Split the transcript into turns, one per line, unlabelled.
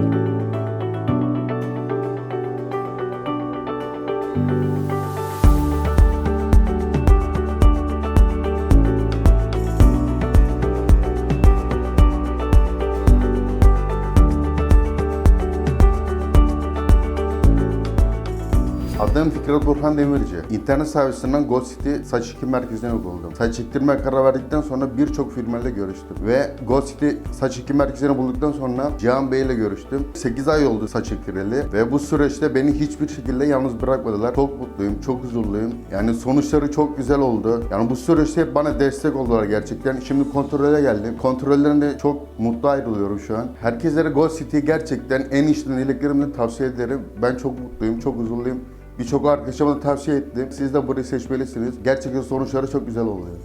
thank you Adım Fikret Burhan Demirci. İnternet servisinden Gold City saç ekim merkezine buldum. Saç ektirmeye karar verdikten sonra birçok firmayla görüştüm. Ve Gold City saç ekim merkezini bulduktan sonra Cihan Bey ile görüştüm. 8 ay oldu saç ektireli ve bu süreçte beni hiçbir şekilde yalnız bırakmadılar. Çok mutluyum, çok huzurluyum. Yani sonuçları çok güzel oldu. Yani bu süreçte hep bana destek oldular gerçekten. Şimdi kontrole geldim. Kontrollerinde çok mutlu ayrılıyorum şu an. Herkeslere Gold City'yi gerçekten en içten dileklerimle tavsiye ederim. Ben çok mutluyum, çok huzurluyum. Birçok arkadaşıma da tavsiye ettim. Siz de burayı seçmelisiniz. Gerçekten sonuçları çok güzel oluyor.